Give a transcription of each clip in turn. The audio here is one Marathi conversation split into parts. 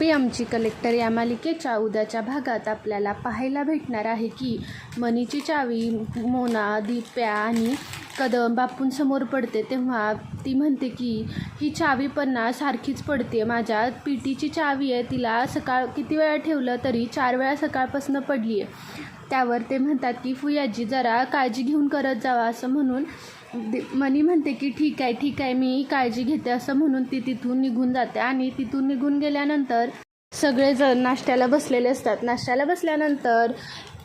आप्पे आमची कलेक्टर या मालिकेच्या उद्याच्या भागात आपल्याला पाहायला भेटणार आहे की मनीची चावी मोना दिप्या आणि कदम बापूंसमोर पडते तेव्हा ती म्हणते की ही चावी पण ना सारखीच पडते. माझ्या पीटीची चावी आहे. तिला सकाळ किती वेळा ठेवलं तरी चार वेळा सकाळपासून पडली आहे त्यावर ते म्हणतात की फुयाजी जरा काळजी घेऊन करत जावा असं म्हणून दि- मनी म्हणते की ठीक आहे ठीक आहे मी काळजी घेते असं म्हणून ती तिथून निघून जाते. आणि तिथून निघून गेल्यानंतर सगळेजण नाश्त्याला बसलेले असतात. नाश्त्याला बसल्यानंतर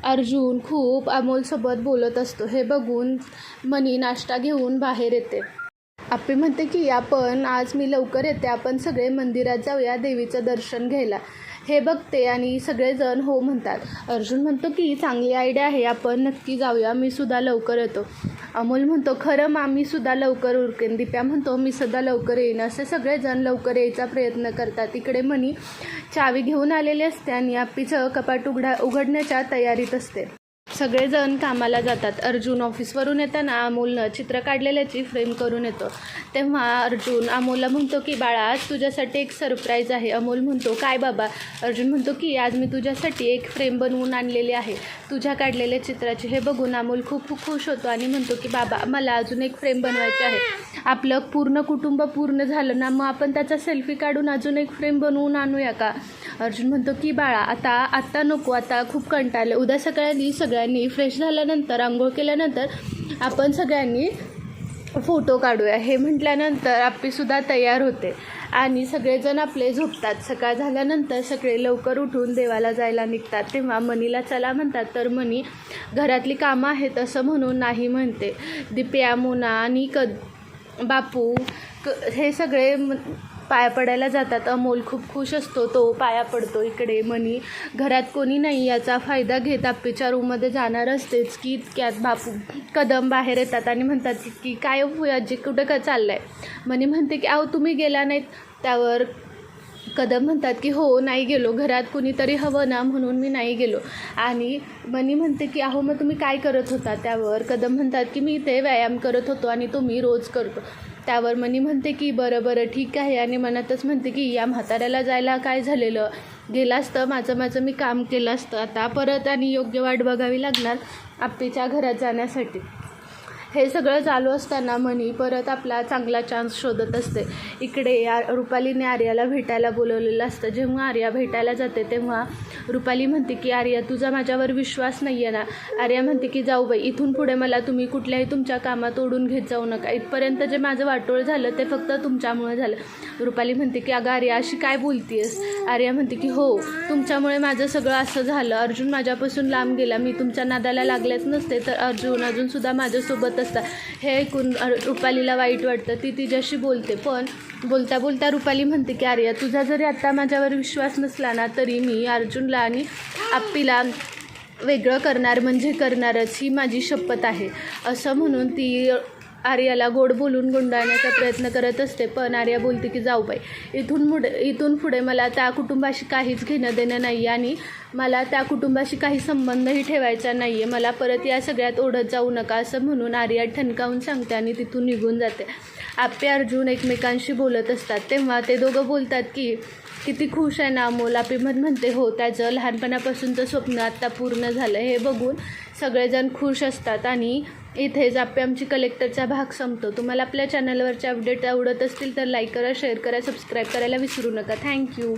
अर्जुन खूप अमोलसोबत बोलत असतो. हे बघून मनी नाश्ता घेऊन बाहेर येते. आपी म्हणते की आपण आज मी लवकर येते. आपण सगळे मंदिरात जाऊया देवीचं दर्शन घ्यायला. हे बघते आणि सगळेजण हो म्हणतात. अर्जुन म्हणतो की चांगली आयडिया आहे. आपण नक्की जाऊया. मी सुद्धा लवकर येतो. अमोल म्हणतो खरं मा मी सुद्धा लवकर उरकेन. दिप्या म्हणतो मी सुद्धा लवकर येईन. असे सगळेजण लवकर यायचा प्रयत्न करतात. इकडे मनी चावी घेऊन आलेली असते आणि आप्पीचं कपाट उघडा उघडण्याच्या तयारीत असते. सगळेजण कामाला जातात. अर्जुन ऑफिसवरून येताना अमोलनं चित्र काढलेल्याची फ्रेम करून येतो. तेव्हा अर्जुन अमोलला म्हणतो की बाळा आज तुझ्यासाठी एक सरप्राईज आहे. अमोल म्हणतो काय बाबा? अर्जुन म्हणतो की आज मी तुझ्यासाठी एक फ्रेम बनवून आणलेली आहे. तुझ्या काढलेल्या चित्राची हे बघून अमोल खूप खूप खुश होतो आणि म्हणतो की बाबा मला अजून एक फ्रेम बनवायची आहे. आपलं पूर्ण कुटुंब पूर्ण झालं ना मग आपण त्याचा सेल्फी काढून अजून एक फ्रेम बनवून आणूया का? अर्जुन म्हणतो की बाळा आता आत्ता नको आता खूप कंटाळलं. उद्या सगळ्यांनी सगळ्यांनी फ्रेश झाल्यानंतर आंघोळ केल्यानंतर आपण सगळ्यांनी फोटो काढूया. हे म्हटल्यानंतर आप्पीसुद्धा तयार होते. आणि सगळेजण आपले झोपतात. सकाळ झाल्यानंतर सगळे लवकर उठून देवाला जायला निघतात. तेव्हा मनीला चला म्हणतात तर मनी घरातली कामं आहेत असं म्हणून नाही म्हणते. दिप्या मोना आणि क बापू क हे सगळे पाया पडायला जातात. अमोल खूप खुश असतो. तो पाया पडतो इकडे. मनी घरात कोणी नाही. याचा फायदा घेत आप्पीच्या रूममध्ये जाणार असतेच की इतक्यात बापू कदम बाहेर येतात आणि म्हणतात की काय हो आजी? कुठं का चाललं आहे मनी म्हणते की अहो तुम्ही गेला नाहीत. त्यावर कदम म्हणतात की हो नाही गेलो. घरात कुणीतरी हवं ना म्हणून मी नाही गेलो. आणि मनी म्हणते की अहो मग तुम्ही काय करत होता? त्यावर कदम म्हणतात की मी इथे व्यायाम करत होतो आणि तो मी रोज करतो. त्यावर मनी म्हणते की बरं बरं ठीक आहे. आणि मनातच म्हणते की या म्हाताऱ्याला जायला काय झालेलं? गेलं असतं माझं माझं मी काम केलं असतं. आता परत आणि योग्य वाट बघावी लागणार आप्पीच्या घरात जाण्यासाठी. हे सगळं चालू असताना मनी परत आपला चांगला चान्स शोधत असते. इकडे या रुपालीने आर्याला भेटायला बोलवलेलं असतं. जेव्हा आर्या भेटायला जाते तेव्हा रुपाली म्हणते की आर्या तुझा माझ्यावर विश्वास नाही आहे ना. आर्या म्हणते की जाऊ बाई इथून पुढे मला तुम्ही कुठल्याही तुमच्या कामात ओढून घेत जाऊ नका. इथपर्यंत जे माझं वाटोळ झालं ते फक्त तुमच्यामुळे झालं. रुपाली म्हणते की अगं आर्या अशी काय बोलतीयस? आर्या म्हणते की हो तुमच्यामुळे माझं सगळं असं झालं. अर्जुन माझ्यापासून लांब गेला. मी तुमच्या नादाला लागलेच नसते तर अर्जुन अजूनसुद्धा माझ्यासोबत असतात हे ऐकून रुपालीला वाईट वाटतं. ती तिच्याशी बोलते पण बोलता बोलता रुपाली म्हणते की आर्या तुझा जरी आत्ता माझ्यावर विश्वास नसला ना तरी मी अर्जुनला आणि आप्पीला वेगळं करणार म्हणजे करणारच ही माझी शपथ आहे. असं म्हणून ती आर्याला गोड बोलून गुंडाळण्याचा प्रयत्न करत असते पण आर्या बोलते की जाऊ बाई इथून मुड इथून पुढे मला त्या कुटुंबाशी काहीच घेणं देणं नाही आणि मला त्या कुटुंबाशी काही संबंधही ठेवायचा नाही आहे मला परत या सगळ्यात ओढत जाऊ नका असं म्हणून आर्या ठणकावून सांगते आणि तिथून निघून जाते. आप्पे अर्जुन एकमेकांशी बोलत असतात. तेव्हा ते दोघं बोलतात की किती खुश आहे ना अमोल. आपी म्हणते हो त्याचं लहानपणापासूनचं स्वप्न आत्ता पूर्ण झालं. हे बघून सगळेजण खुश असतात आणि इथेच आपे आमची कलेक्टरचा भाग संपतो. तुम्हाला आपल्या चॅनलवरचे अपडेट आवडत असतील तर लाईक करा शेअर करा सबस्क्राईब करायला विसरू नका. थँक्यू